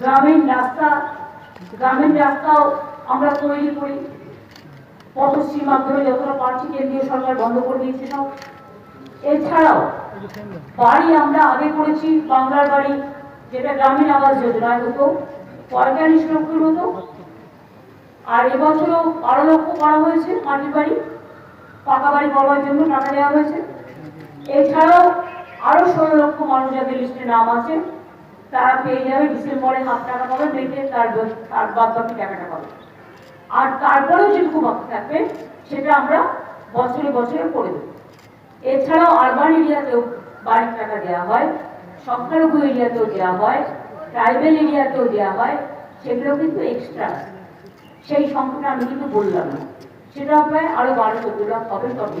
গ্রামীণ রাস্তা, গ্রামীণ রাস্তাও আমরা তৈরি করি। পথশ্রীর মাধ্যমে যতটা পারছি কেন্দ্রীয় সরকার বন্ধ করে দিয়েছে সব। এছাড়াও বাড়ি আমরা আগে করেছি বাংলার বাড়ি, যেটা গ্রামীণ আবাস যোজনায় হতো পঁয়তাল্লিশ লক্ষের হতো। আর এবছরও বারো লক্ষ করা হয়েছে মাটির বাড়ি, পাকা বাড়ি করবার জন্য টাকা দেওয়া হয়েছে। এছাড়াও আরও ষোলো লক্ষ মানুষ যাদের লিস্টে নাম আছে তারা পেয়ে যাবে ডিসেম্বরে হাফ টাকা পাবে মেয়েতে তার তার বাদ বাকি টাকাটা পাবে। আর তারপরেও যেটুকু বাকি থাকবে, সেটা আমরা বছরে বছরে করে দেবো। এছাড়াও আরবান এরিয়াতেও বাড়ির টাকা দেওয়া হয়, সংখ্যালঘু এরিয়াতেও দেওয়া হয় ট্রাইবেল এরিয়াতেও দেওয়া হয় সেগুলো কিন্তু এক্সট্রা সেই সংখ্যাটা আমি কিন্তু বললাম না। সেটা প্রায় আরও বারো চোদ্দ লাখ হবে তবে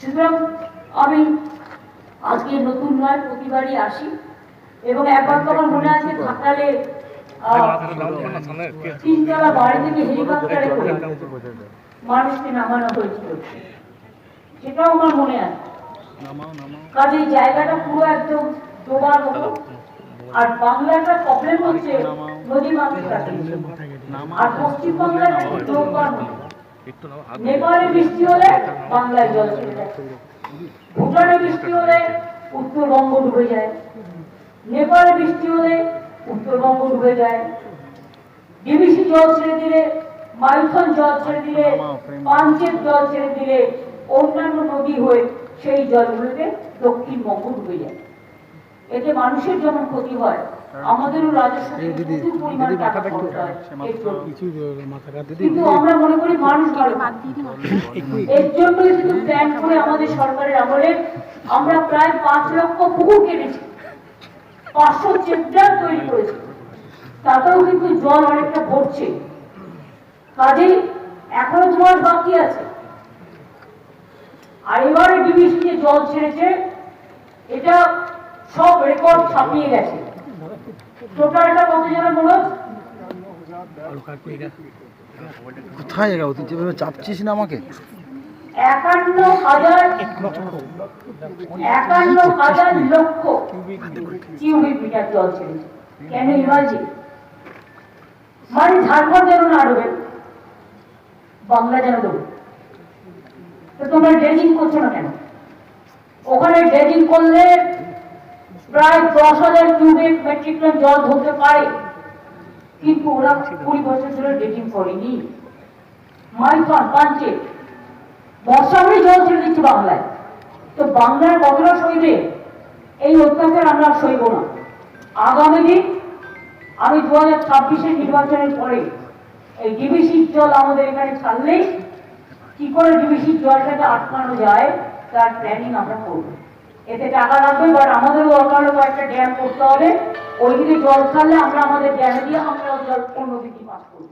সুতরাং আমি আজকে নতুন নয়, প্রতিবারই আসি। এবং একবার তো আমার মনে আছে ঘাটালে তিনতলা বাড়ি থেকে হেলিকপ্টারে করে মানুষকে নামানো হয়েছিল। সেটাও আমার মনে আছে। কাজে জায়গাটা পুরো একদম ডোবার মতো। আর বাংলাটা প্রবলেম হচ্ছে নদী মাতৃক আর পশ্চিম বাংলাটা ঠিক নৌকার মতো। নেপালে বৃষ্টি হলে বাংলায় জল চলে যায়। ভুটানে বৃষ্টি হলে উত্তরবঙ্গ ডুবে যায়। নেপালে বৃষ্টি হলে উত্তরবঙ্গ ডুবে যায়। ডিবিসি জল ছেড়ে দিলে মাইথন জল ছেড়ে দিলে পাঞ্চের জল ছেড়ে দিলে অন্যান্য নদী হয়ে সেই জলগুলোতে দক্ষিণবঙ্গ ডুবে যায়। এতে মানুষের যেমন ক্ষতি হয়। আমাদেরও রাজস্ব কিন্তু আমরা মনে করি মানুষ এর জন্যই শুধু প্ল্যান করে আমাদের সরকারের আমলে আমরা প্রায় পাঁচ লক্ষ পুকুর কেটেছি। পাঁচশো চেকড্যাম তৈরি করেছি। তাতেও কিন্তু জল অনেকটা কাজেই এখনও তোমার বাকি আছে। আর এবারে জল ছেড়েছে, এটা সব রেকর্ড ছাপিয়ে গেছে। টোটালটা কত যেন কোথায় চাপছিস না আমাকে? একান্ন হাজার একান্ন হাজার লক্ষ কিউবিক মিটার জল ছেড়েছে কেন ইমাজিন মানে ঝাড়খণ্ড যেন না ডুবে, বাংলা যেন ডুবে। তো তোমরা ড্রেজিং করছ না কেন? ওখানে ড্রেজিং করলে প্রায় দশ হাজার কিউবিক মেট্রিক টন জল ধরতে পারে। কিন্তু ওরা কুড়ি বছর ধরে ড্রেজিং করেনি। মাইথন পাঞ্চে বর্ষা জল ছেড়ে দিচ্ছে বাংলায়। তো বাংলার কতটা সইবে এই অত্যাচার আমরা সইব না। আগামী দিন আমি দু হাজার ছাব্বিশের নির্বাচনের পরে এই ডিবিসির জল আমাদের এখানে ছাড়লেই কি করে ডিবিসির জলটাকে আটকানো যায় তার প্ল্যানিং আমরা করব। এতে টাকা লাগবে বাট আমাদেরও দরকার হলে কয়েকটা ড্যাম করতে হবে। ওইদিকে জল ছাড়লে আমরা আমাদের ড্যামে দিয়ে আমরা জল অন্যদিকে পাস করব।